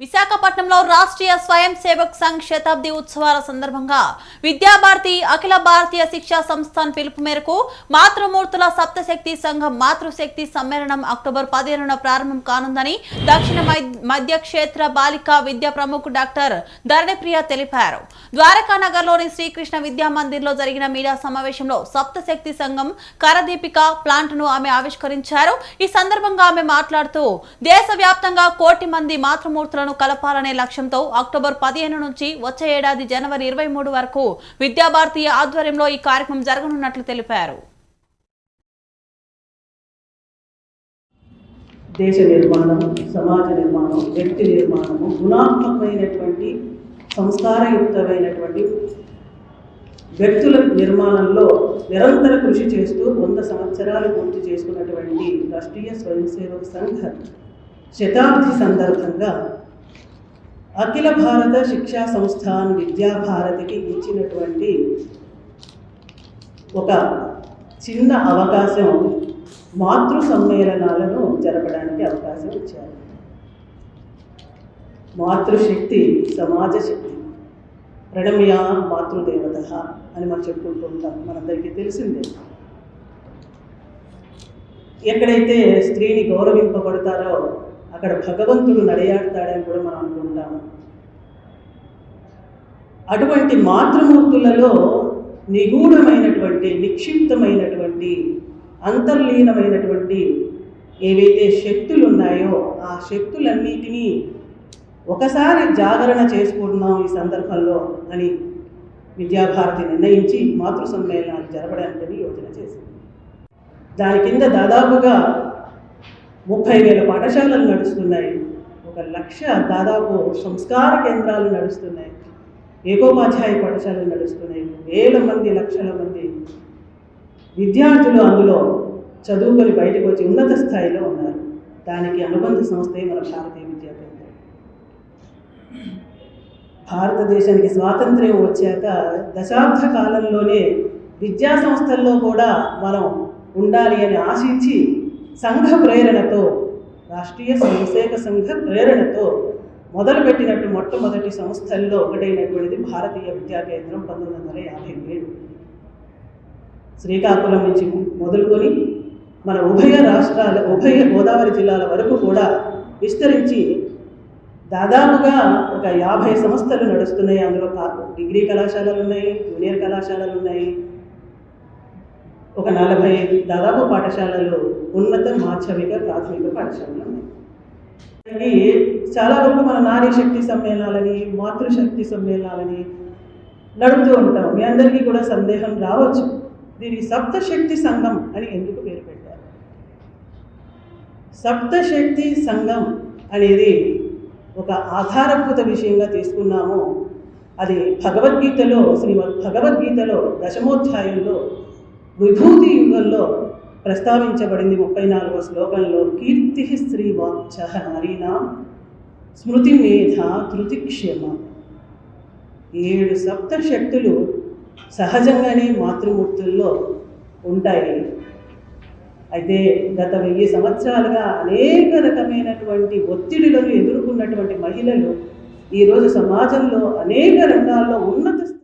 విశాఖపట్నంలో రాష్ట్రీయ స్వయం సేవక్ సంఘ్ శతాబ్ది ఉత్సవాల సందర్భంగా విద్యాభారతి అఖిల భారతీయ శిక్షా సంస్థాన్ పిలుపు మేరకు మాతృమూర్తుల సప్తశక్తి సంఘం మాతృశక్తి సమ్మేళనం అక్టోబర్ పదిహేనున ప్రారంభం కానుందని దక్షిణ మై- మధ్య క్షేత్ర బాలిక విద్యా ప్రముఖ డాక్టర్ ధరణిప్రియ తెలిపారు. ద్వారకా నగర్లోని శ్రీకృష్ణ విద్యా మందిర్లో జరిగిన మీడియా సమావేశంలో సప్తశక్తి సంఘం కరదీపిక ప్లాంట్ను ఆమె ఆవిష్కరించారు. ఈ సందర్భంగా ఆమె మాట్లాడుతూ దేశవ్యాప్తంగా కోటి మంది మాతృమూర్తులను కలపాలనే లక్ష్యంతో అక్టోబర్ పదిహేను నుంచి వచ్చే ఏడాది జనవరి ఇరవై మూడు వరకు విద్యాభారతి ఆధ్వర్యంలో ఈ కార్యక్రమం జరగనున్నట్లు తెలిపారు. దేశ నిర్మాణం సమాజ నిర్మాణం వ్యక్తి నిర్మాణము గుణాత్మకమైనటువంటి సంస్కారయుక్తమైనటువంటి వ్యక్తుల నిర్మాణంలో నిరంతర కృషి చేస్తూ వంద సంవత్సరాలు పూర్తి చేసుకున్నటువంటి రాష్ట్రీయ స్వయంసేవక సంఘ శతాబ్ది సందర్భంగా అఖిల భారత శిక్షా సంస్థాన్ విద్యాభారతికి ఇచ్చినటువంటి ఒక చిన్న అవకాశం మాతృ సమ్మేళనాలను జరపడానికి అవకాశం ఇచ్చారు. మాతృశక్తి సమాజ శక్తి ప్రణమ్య మాతృదేవత అని మనం చెప్పుకుంటూ. ఉంటాం మనందరికీ తెలిసిందే. ఎక్కడైతే స్త్రీని గౌరవింపబడతారో అక్కడ భగవంతుడు నడయాడతాడని కూడా మనం అనుకుంటాము అటువంటి మాతృమూర్తులలో నిగూఢమైనటువంటి నిక్షిప్తమైనటువంటి అంతర్లీనమైనటువంటి ఏవైతే శక్తులు ఉన్నాయో ఆ శక్తులన్నిటినీ ఒకసారి జాగరణ చేసుకుంటున్నాం ఈ సందర్భంలో అని విద్యాభారతి నిర్ణయించి మాతృ సమ్మేళనాలు జరపడానికి యోచన చేసింది. దాని కింద దాదాపుగా ముప్పై వేల పాఠశాలలు నడుస్తున్నాయి. ఒక లక్ష దాదాపు సంస్కార కేంద్రాలు నడుస్తున్నాయి. ఏకోపాధ్యాయ పాఠశాలలు నడుస్తున్నాయి. వేల మంది లక్షల మంది విద్యార్థులు అందులో చదువుకొని బయటకు వచ్చి ఉన్నత స్థాయిలో ఉన్నారు. దానికి అనుబంధ సంస్థే మన భారతీయ విద్యా కేంద్రం. భారతదేశానికి స్వాతంత్ర్యం వచ్చాక దశాబ్ద కాలంలోనే విద్యా సంస్థల్లో కూడా మనం ఉండాలి అని ఆశించి సంఘ ప్రేరణతో రాష్ట్రీయ స్వయంసేవక సంఘ ప్రేరణతో మొదలుపెట్టినట్టు మొట్టమొదటి సంస్థల్లో ఒకటైనటువంటిది భారతీయ విద్యా కేంద్రం పంతొమ్మిది వందల యాభై ఏడు. శ్రీకాకుళం నుంచి మొదలుకొని మన ఉభయ రాష్ట్రాల ఉభయ గోదావరి జిల్లాల వరకు కూడా విస్తరించి దాదాపుగా ఒక యాభై సంస్థలు నడుస్తున్నాయి. అందులో డిగ్రీ కళాశాలలు ఉన్నాయి జూనియర్ కళాశాలలు ఉన్నాయి ఒక నలభై దాదాపు పాఠశాలలు ఉన్నత మాధ్యమిక ప్రాథమిక పాఠశాలలు ఉన్నాయి. చాలా వరకు మన నారీ శక్తి సమ్మేళనాలని మాతృశక్తి సమ్మేళనాలని నడుపుతూ ఉంటాం. మీ అందరికీ కూడా సందేహం రావచ్చు. దీనికి సప్తశక్తి సంఘం అని ఎందుకు పేరు పెట్టారు? సప్తశక్తి సంఘం అనేది ఒక ఆధారభూత విషయంగా తీసుకున్నాము. అది భగవద్గీతలో శ్రీమద్ భగవద్గీతలో దశమోధ్యాయంలో విభూతి యుగంలో ప్రస్తావించబడింది ముప్పై నాలుగో శ్లోకంలో కీర్తి శ్రీవాచ నారీనా స్మృతి మేధ తృతిక్షేమ. ఏడు సప్త శక్తులు సహజంగానే మాతృమూర్తుల్లో ఉంటాయి. అయితే గత వెయ్యి సంవత్సరాలుగా అనేక రకమైనటువంటి ఒత్తిడులను ఎదుర్కొన్నటువంటి మహిళలు ఈరోజు సమాజంలో అనేక రంగాల్లో ఉన్నత